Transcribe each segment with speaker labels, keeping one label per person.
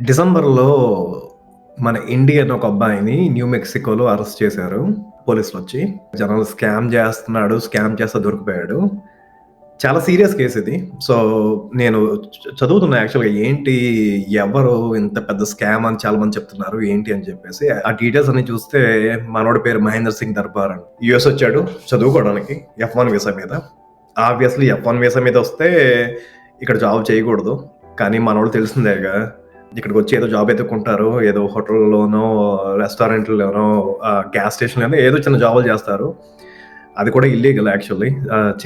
Speaker 1: డిసెంబర్‌లో మన ఇండియన్ ఒక అబ్బాయిని న్యూ మెక్సికోలో అరెస్ట్ చేశారు పోలీసులు వచ్చి జనాలు స్కామ్ చేస్తున్నాడు స్కామ్ చేస్తే దొరికిపోయాడు. చాలా సీరియస్ కేస్ ఇది. సో, నేను చదువుతున్నా యాక్చువల్‌గా ఏంటి, ఎవరు ఇంత పెద్ద స్కామ్ అని చాలా మంది చెప్తున్నారు. ఏంటి అని చెప్పేసి ఆ డీటెయిల్స్ అన్ని చూస్తే మనోడి పేరు మహేందర్ సింగ్ దర్బార్ అని. యుఎస్ వచ్చాడు చదువుకోవడానికి ఎఫ్ వన్ వీసా మీద. ఆబ్వియస్‌లీ ఎఫ్ వన్ వీసా మీద వస్తే ఇక్కడ జాబ్ చేయకూడదు. కానీ మనోడు తెలిసిందేగా ఇక్కడికి వచ్చి ఏదో జాబ్ ఎత్తుకుంటారు ఏదో హోటల్‌లోనో, రెస్టారెంట్‌లోనో, గ్యాస్ స్టేషన్‌లోనో ఏదో చిన్న జాబులు చేస్తారు. అది కూడా ఇల్లీగల్ యాక్చువల్లీ.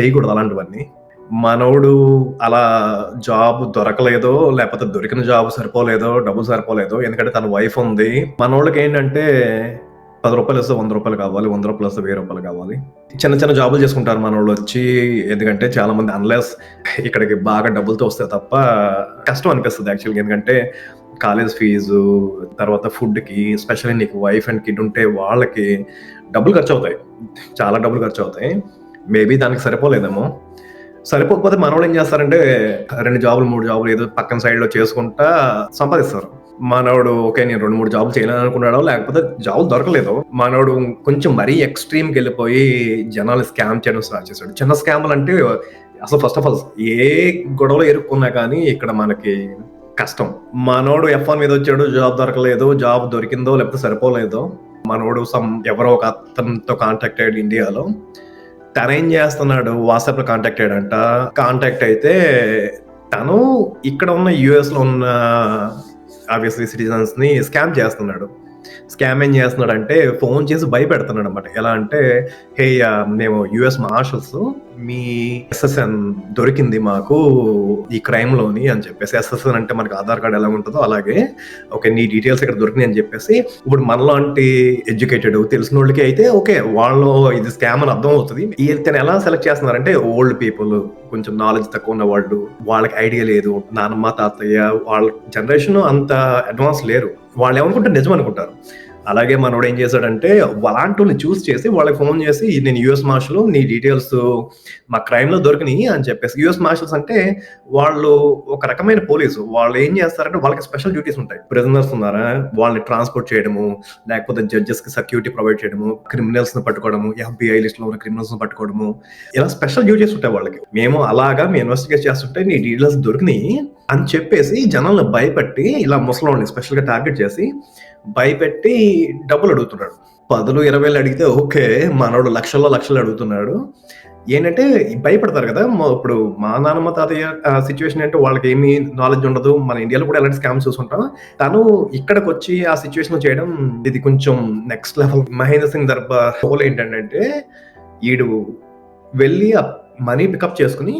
Speaker 1: చేయకూడదు అలాంటివన్నీ. మనోడు అలా జాబ్ దొరకలేదో, లేకపోతే దొరికిన జాబ్ సరిపోలేదో, డబ్బులు సరిపోలేదో ఎందుకంటే తన వైఫ్ ఉంది. మనోళ్ళకి ఏంటంటే పది రూపాయలు వస్తే వంద రూపాయలు కావాలి. వంద రూపాయలు వస్తే వెయ్యి రూపాయలు కావాలి. చిన్న చిన్న జాబులు చేసుకుంటారు మన వాళ్ళు వచ్చి ఎందుకంటే చాలా మంది అన్‌లెస్ ఇక్కడికి బాగా డబ్బులతో వస్తే తప్ప కష్టం అనిపిస్తుంది యాక్చువల్‌గా. ఎందుకంటే కాలేజ్ ఫీజు, తర్వాత ఫుడ్‌కి స్పెషల్లీ నీకు వైఫ్ అండ్ కిడ్ ఉంటే వాళ్ళకి డబ్బులు ఖర్చు అవుతాయి చాలా డబ్బులు ఖర్చు అవుతాయి మేబీ దానికి సరిపోలేదేమో. సరిపోకపోతే మనోళ్ళు ఏం చేస్తారంటే రెండు జాబులు, మూడు జాబులు ఏదో పక్కన సైడ్‌లో చేసుకుంటా సంపాదిస్తారు. మనోడు ఓకే. నేను 2, 3 జాబులు అనుకున్నాడో లేకపోతే జాబులు దొరకలేదు మనోడు కొంచెం మరీ ఎక్స్ట్రీమ్కి వెళ్ళిపోయి జనాలు స్కామ్ చేయడం స్టార్ట్ చేశాడు. చిన్న స్కాములంటే అసలు ఫస్ట్ ఆఫ్ ఆల్ ఏ గొడవలో ఎరుక్కున్నా కానీ ఇక్కడ మనకి కష్టం. మనోడు ఎఫ్ వన్ మీద వచ్చాడు. జాబ్ దొరకలేదు. జాబ్ దొరికిందో లేకపోతే సరిపోలేదో మనోడు సమ్ ఎవరో ఒక అతనితో కాంటాక్ట్ అయ్యాడు ఇండియాలో. తనేం చేస్తున్నాడు వాట్సాప్‌లో కాంటాక్ట్ అయ్యాడంట. కాంటాక్ట్ అయితే తను ఇక్కడ ఉన్న యూఎస్‌లో ఉన్న ఆబ్వియస్‌లీ సిటిజన్స్‌ని స్కామ్ చేస్తున్నాడు. స్కామ్ ఏం చేస్తున్నాడంటే ఫోన్ చేసి భయపెడుతున్నాడు అనమాట ఎలా అంటే హే మేము యూఎస్ మార్షల్స్ మీ ఎస్ఎస్ఎన్ దొరికింది మాకు ఈ క్రైమ్‌లోని అని చెప్పేసి. ఎస్ఎస్ఎన్ అంటే మనకు ఆధార్ కార్డ్ ఎలా ఉంటుందో అలాగే ఓకే. నీ డీటెయిల్స్ ఇక్కడ దొరికినాయి అని చెప్పేసి ఇప్పుడు మనలాంటి ఎడ్యుకేటెడ్ తెలిసిన వాళ్ళకి అయితే ఓకే. వాళ్ళు ఇది స్కామ్ అని అర్థం అవుతుంది ఇతను ఎలా సెలెక్ట్ చేస్తున్నారంటే ఓల్డ్ పీపుల్ కొంచెం నాలెడ్జ్ తక్కువ ఉన్న వాళ్ళు, వాళ్ళకి ఐడియా లేదు. నానమ్మ, తాతయ్య వాళ్ళ జనరేషన్ అంత అడ్వాన్స్ లేరు. వాళ్ళు ఏమనుకుంటారు నిజం అనుకుంటారు. అలాగే మనోడు ఏం చేశాడంటే అలాంటోళ్ళని చూస్ చేసి వాళ్ళకి ఫోన్ చేసి నేను యూఎస్ మార్షల్ నీ డీటెయిల్స్ మా క్రైమ్‌లో దొరికినాయి అని చెప్పేసి. యూఎస్ మార్షల్స్ అంటే వాళ్ళు ఒక రకమైన పోలీసు. వాళ్ళు ఏం చేస్తారంటే వాళ్ళకి స్పెషల్ డ్యూటీస్ ఉంటాయి. ప్రిజనర్స్ ఉన్నారా వాళ్ళని ట్రాన్స్‌పోర్ట్ చేయడము, లేకపోతే జడ్జెస్‌కి సెక్యూరిటీ ప్రొవైడ్ చేయడము, క్రిమినల్స్‌ని పట్టుకోవడము, ఎఫ్బిఐ లిస్ట్‌లో ఉన్న క్రిమినల్స్‌ని పట్టుకోవడము. ఇలా స్పెషల్ డ్యూటీస్ ఉంటాయి వాళ్ళకి. మేము అలాగా మేము ఇన్వెస్టిగేట్ చేస్తుంటే నీ డీటెయిల్స్ దొరికినాయి అని చెప్పేసి జనాలను భయపెట్టి ఇలా ముసలోళ్ళని స్పెషల్‌గా టార్గెట్ చేసి భయపెట్టి డబ్బులు అడుగుతున్నాడు. 10లు, 20లు అడిగితే ఓకే. మనోడు లక్షల్లో లక్షలు అడుగుతున్నాడు. ఏంటంటే భయపడతారు కదా! ఇప్పుడు మా నాన్నమ్మ తాతయ్య సిచ్యువేషన్ అంటే వాళ్ళకి ఏమీ నాలెడ్జ్ ఉండదు. మన ఇండియాలో కూడా ఎలాంటి స్కామ్స్ చూసుంటాం. తను ఇక్కడికి వచ్చి ఆ సిచ్యువేషన్ చేయడం ఇది కొంచెం నెక్స్ట్ లెవెల్. మహేంద్ర సింగ్ దర్బార్ హోల్ ఏంటంటే ఈడు వెళ్ళి మనీ పికప్ చేసుకుని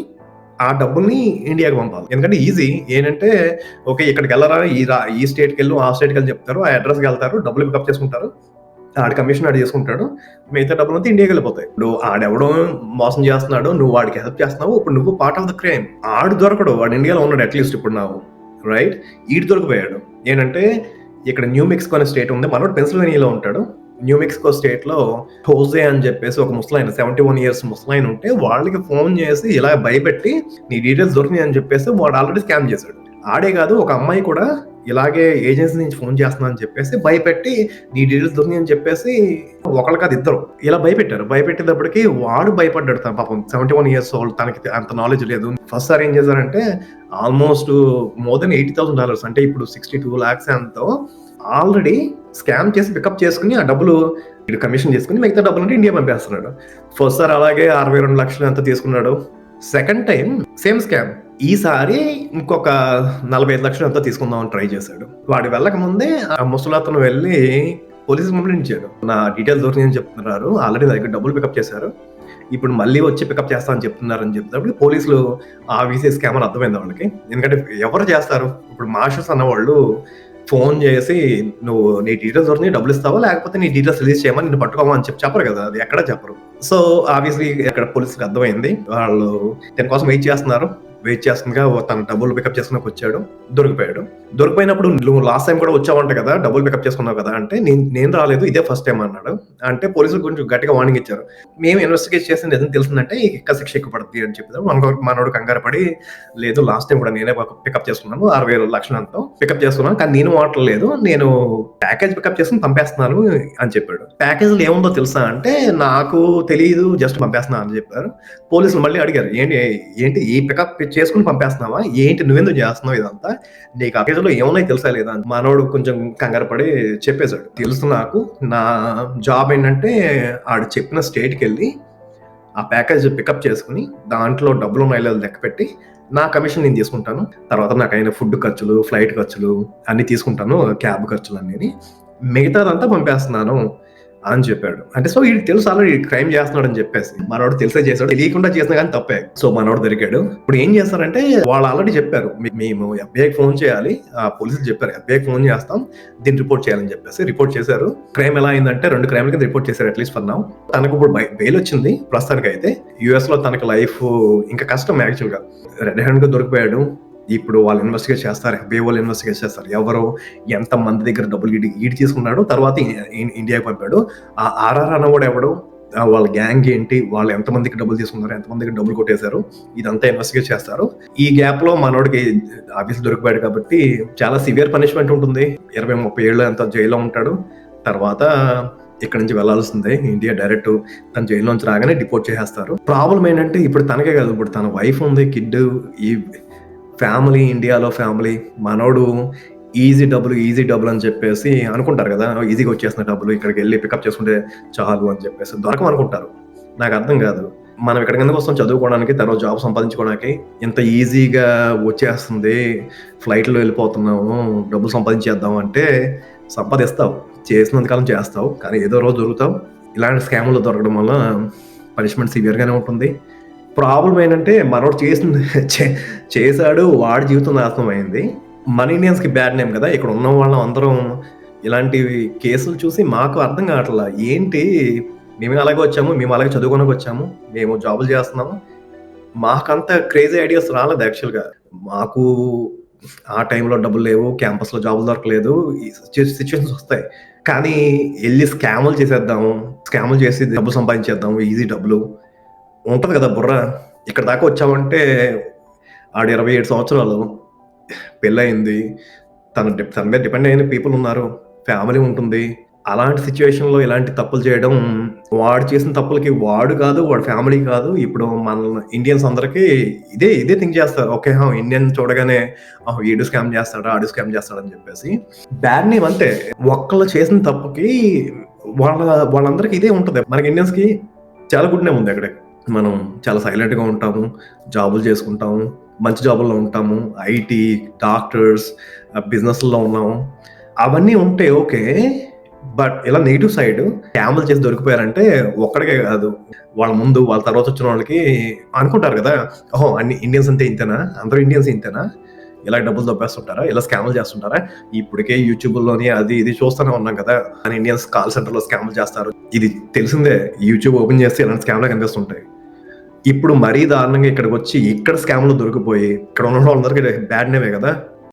Speaker 1: ఆ డబ్బుల్ని ఇండియాకి పంపాలి. ఎందుకంటే ఈజీ. ఏంటంటే ఓకే. ఇక్కడికెళ్ళరా ఈ ఈ స్టేట్కి వెళ్ళు ఆ స్టేట్‌కెళ్ళి చెప్తారు. ఆ అడ్రస్కి వెళ్తారు డబ్బులు పికప్ చేసుకుంటారు. ఆడి కమిషన్ ఆడు చేసుకుంటాడు. మిగతా డబ్బులు అంతా ఇండియాకి వెళ్ళిపోతాయి ఇప్పుడు ఆడెవడో మోసం చేస్తున్నాడు. నువ్వు వాడికి హెల్ప్ చేస్తున్నావు. ఇప్పుడు నువ్వు పార్ట్ ఆఫ్ ద క్రైమ్. ఆడు దొరకడు. వాడు ఇండియాలో ఉన్నాడు అట్‌లీస్ట్ ఇప్పుడు నాకు రైట్? ఈడు దొరికిపోయాడు. ఏంటంటే ఇక్కడ న్యూ మెక్సికో అనే స్టేట్ ఉంది. మనోడు పెన్సిల్వేనియాలో ఉంటాడు. న్యూ మెక్సికో స్టేట్‌లో హోజే అని చెప్పేసి ఒక ముసలాయన 71 ఇయర్స్ ముసలాయన ఉంటే వాళ్ళకి ఫోన్ చేసి ఇలా భయపెట్టి నీ డీటెయిల్స్ దొరికినాయి అని చెప్పేసి వాడు ఆల్రెడీ స్కామ్ చేశాడు. ఆడే కాదు ఒక అమ్మాయి కూడా ఇలాగే ఏజెన్సీ నుంచి ఫోన్ చేస్తున్నా అని చెప్పేసి భయపెట్టి నీ డీటెయిల్స్ దొరికినాయి అని చెప్పేసి ఒకళ్ళు కాదు ఇద్దరు ఇలా భయపెట్టారు. భయపెట్టేటప్పటికి వాడు భయపడ్డాడు తన పాపం 71 ఇయర్స్ ఓల్డ్ తనకి అంత నాలెడ్జ్ లేదు. ఫస్ట్ సార్ ఏం చేశారంటే ఆల్మోస్ట్ మోర్ దెన్ $80,000 అంటే ఇప్పుడు సిక్స్టీ టూ ల్యాక్స్ ఎంతో ఆల్రెడీ స్కామ్ చేసి పికప్ చేసుకుని ఆ డబ్బులు ఇటు కమిషన్ చేసుకుని మిగతా డబ్బులంటే ఇండియా పంపేస్తున్నాడు. ఫస్ట్ సార్ అలాగే 62 లక్షలు ఎంతో తీసుకున్నాడు. Second time same scam. ఈసారి ఇంకొక 45 లక్షలు ఎంతో తీసుకుందామని ట్రై చేశాడు. వాడు వెళ్ళక ముందే ఆ ముసలాతను వెళ్ళి పోలీసు కంప్లైంట్ ఇచ్చాడు. నా డీటెయిల్స్ దొరికినాయని చెప్తున్నారు. ఆల్రెడీ నా దగ్గర డబ్బులు పికప్ చేశారు. ఇప్పుడు మళ్ళీ వచ్చి పికప్ చేస్తా అని చెప్తున్నప్పుడు పోలీసులు ఆబ్వియస్లీ స్కామ్ అని అర్థమైంది వాళ్ళకి. ఎందుకంటే ఎవరు చేస్తారు? ఇప్పుడు మార్షల్స్ అన్నవాళ్ళు ఫోన్ చేసి నువ్వు నీ డీటెయిల్స్ దొరికి డబ్బులు ఇస్తావా? లేకపోతే నీ డీటెయిల్స్ రిలీజ్ చేయమని నేను పట్టుకోమా అని చెప్పి చెప్పరు కదా! అది ఎక్కడ చెప్పరు. సో ఆబ్వియస్లీ అక్కడ పోలీస్‌కి అర్థమైంది. వాళ్ళు దానికోసం వెయిట్ చేస్తున్నారు. వెయిట్ చేస్తుండగా తన డబ్బులు పికప్ చేసుకున్నాక వచ్చాడు దొరికిపోయాడు. దొరికిపోయినప్పుడు నువ్వు లాస్ట్ టైం కూడా వచ్చావంట కదా డబ్బులు పికప్ చేసుకున్నావు కదా అంటే నేను నేను రాలేదు ఇదే ఫస్ట్ టైం అన్నాడు. అంటే పోలీసులు కొంచెం గట్టిగా వార్నింగ్ ఇచ్చారు. మేము ఇన్వెస్టిగేట్ చేసింది ఏదైనా తెలిసిందంటే ఇంకా శిక్ష ఎక్కువ పడుతుంది అని చెప్పి మనకు మనోడు కంగారు పడి లేదు లాస్ట్ టైం కూడా నేనే పికప్ చేసుకున్నాను ఆరు వేల లక్షలు అంతా పికప్ చేసుకున్నాను కానీ నేను వాడలేదు నేను ప్యాకేజ్ పికప్ చేసుకుని పంపేస్తున్నాను అని చెప్పాడు. ప్యాకేజ్లో ఏముందో తెలుసా అంటే నాకు తెలియదు జస్ట్ పంపేస్తున్నాను అని చెప్పారు. పోలీసులు మళ్ళీ అడిగారు ఏంటి ఏంటి ఈ పికప్ చేసుకుని పంపేస్తున్నావా? ఏంటి? నువ్వెందుకు చేస్తున్నావు ఇదంతా? నీకు ఆ ప్యాకేజ్లో ఏమున్నాయి తెలుసా లేదా? అని మనోడు కొంచెం కంగారు పడి చెప్పేశాడు. తెలుసు నాకు. నా జాబ్ ఏంటంటే ఆడు చెప్పిన స్టేట్కి వెళ్ళి ఆ ప్యాకేజ్ పికప్ చేసుకుని దాంట్లో డబ్బులు ఉన్నాయి లేదో లెక్క పెట్టి నా కమిషన్ నేను తీసుకుంటాను. తర్వాత నాకు అయిన ఫుడ్ ఖర్చులు ఫ్లైట్ ఖర్చులు అన్ని తీసుకుంటాను క్యాబ్ ఖర్చులు అన్నీ మిగతాదంతా పంపేస్తున్నాను. అని చెప్పాడు. అంటే సో వీడు తెలుసు ఆల్రెడీ క్రైమ్ చేస్తున్నాడు అని చెప్పేసి. మనోడు తెలిసే చేశాడు. తెలియకుండా చేసినా కానీ తప్పే. సో మనోడు దొరికాడు. ఇప్పుడు ఏం చేస్తారంటే వాళ్ళు ఆల్రెడీ చెప్పారు. మేము ఎఫ్ఐకి ఫోన్ చేయాలి. ఆ పోలీసులు చెప్పారు. ఎఫ్ఐకి ఫోన్ చేస్తాం. దీన్ని రిపోర్ట్ చేయాలని చెప్పేసి రిపోర్ట్ చేశారు. క్రైమ్ ఎలా అయిందంటే రెండు క్రైమ్ల కింద రిపోర్ట్ చేశారు అట్లీస్ట్ ఫర్ నౌ. తనకు ఇప్పుడు బెయిల్ వచ్చింది ప్రస్తుతానికి అయితే యుఎస్లో తనకు లైఫ్ ఇంకా కష్టం యాక్చువల్గా రెడ్ హ్యాండ్గా దొరికిపోయాడు. ఇప్పుడు వాళ్ళు ఇన్వెస్టిగేట్ చేస్తారు ఎఫ్బీఐ వాళ్ళు ఇన్వెస్టిగేట్ చేస్తారు. ఎవరు ఎంత మంది దగ్గర డబ్బులు ఈడి ఈడ్ తీసుకున్నాడు తర్వాత ఇండియాకి పంపాడు. ఆ ఆర్ఆర్ అన్నవాడు ఎవడు? ఆ వాళ్ళ గ్యాంగ్ ఏంటి? వాళ్ళు ఎంతమందికి డబ్బులు తీసుకున్నారు ఎంతమందికి డబ్బులు కొట్టేశారు? ఇదంతా ఇన్వెస్టిగేట్ చేస్తారు. ఈ గ్యాప్లో మనోడికి ఆఫీస్ దొరికిపోయాడు కాబట్టి చాలా సివియర్ పనిష్మెంట్ ఉంటుంది. ఇరవై ముప్పై ఏళ్ళు ఎంత జైల్లో ఉంటాడు. తర్వాత ఇక్కడ నుంచి వెళ్ళాల్సిందే. ఇండియా డైరెక్ట్ తన జైల్లోంచి రాగానే డిపోర్ట్ చేసేస్తారు. ప్రాబ్లం ఏంటంటే ఇప్పుడు తనకే కాదు. ఇప్పుడు తన వైఫ్ ఉంది కిడ్ ఈ ఫ్యామిలీ ఇండియాలో ఫ్యామిలీ మనోడు ఈజీ డబ్బులు ఈజీ డబ్బులు అని చెప్పేసి అనుకుంటారు కదా. ఈజీగా వచ్చేసిన డబ్బులు ఇక్కడికి వెళ్ళి పికప్ చేసుకుంటే చాలు అని చెప్పేసి దొరకం అనుకుంటారు. నాకు అర్థం కాదు. మనం ఇక్కడ కిందకు వస్తాం? చదువుకోవడానికి తర్వాత జాబ్ సంపాదించుకోవడానికి ఇంత ఈజీగా వచ్చేస్తుంది. ఫ్లైట్లో వెళ్ళిపోతున్నాము. డబ్బులు సంపాదించేద్దాం అంటే సంపాదిస్తావు. చేసినంతకాలం చేస్తావు. కానీ ఏదో రోజు దొరుకుతావు. ఇలాంటి స్కాములు దొరకడం వల్ల పనిష్మెంట్ సివియర్గానే ఉంటుంది. ప్రాబ్లం ఏంటంటే మనోడు చేసింది చే- చేశాడు వాడి జీవితం నాశనం అయింది మన ఇండియన్స్కి బ్యాడ్ నేమ్ కదా ఇక్కడ ఉన్న వాళ్ళం అందరం ఇలాంటివి కేసులు చూసి మాకు అర్థం కావట్లా. ఏంటి? మేము అలాగే వచ్చాము మేము అలాగే చదువుకోడానికి వచ్చాము మేము జాబులు చేస్తున్నాము. మాకంత క్రేజీ ఐడియాస్ రాలేదు యాక్చువల్గా. మాకు ఆ టైంలో డబ్బులు లేవు క్యాంపస్లో జాబులు దొరకలేదు ఈ సిచ్యువేషన్స్ వస్తాయి. కానీ వెళ్ళి స్కాములు చేసేద్దాము స్కాములు చేసి డబ్బులు సంపాదించేద్దాము ఈజీ డబ్బులు. ఉంటుంది కదా బుర్ర. ఇక్కడ దాకా వచ్చామంటే ఆడు ఇరవై ఏడు సంవత్సరాలు పెళ్ళయింది. తన తన మీద డిపెండ్ అయిన పీపుల్ ఉన్నారు. ఫ్యామిలీ ఉంటుంది. అలాంటి సిచ్యువేషన్లో ఇలాంటి తప్పులు చేయడం వాడు చేసిన తప్పులకి వాడు కాదు వాడు ఫ్యామిలీ కాదు. ఇప్పుడు మన ఇండియన్స్ అందరికీ ఇదే ఇదే థింక్ చేస్తారు. ఓకే హా ఇండియన్ చూడగానే "ఆ, వీడు స్కామ్ చేస్తాడా ఆడు స్కామ్ చేస్తాడని చెప్పేసి. బ్యాడ్ నేమ్ అంతే ఒక్కళ్ళు చేసిన తప్పుకి వాళ్ళ వాళ్ళందరికీ ఇదే ఉంటుంది. మనకి ఇండియన్స్కి చాలా గుడ్ నేమ్ ఉంది అక్కడ. మనం చాలా సైలెంట్గా ఉంటాము జాబులు చేసుకుంటాము మంచి జాబుల్లో ఉంటాము ఐటీ డాక్టర్స్ బిజినెస్లో ఉన్నాము. అవన్నీ ఉంటే ఓకే బట్ ఇలా నెగిటివ్ సైడ్ క్యాములు చేసి దొరికిపోయారంటే ఒక్కడికే కాదు. వాళ్ళ ముందు వాళ్ళ తర్వాత వచ్చిన వాళ్ళకి అనుకుంటారు కదా ఓహో అన్ని ఇండియన్స్ అంతే ఇంతేనా అందరూ ఇండియన్స్ ఇంతేనా? ఇలా డబ్బులు దొబ్బేస్తుంటారా? ఇలా స్కామ్లు చేస్తుంటారా? ఇప్పటికే యూట్యూబ్లోని అది ఇది చూస్తూనే ఉన్నాం కదా మన ఇండియన్స్ కాల్ సెంటర్లో స్కామ్లు చేస్తారు. ఇది తెలిసిందే యూట్యూబ్ ఓపెన్ చేస్తే ఇలాంటి స్కామ్లు కనిపిస్తుంటాయి. ఇప్పుడు మరీ దారుణంగా ఇక్కడికి వచ్చి ఇక్కడ స్కామ్లు దొరికిపోయి ఇక్కడ ఉన్న వాళ్ళందరికీ బ్యాడ్ నేమే కదా?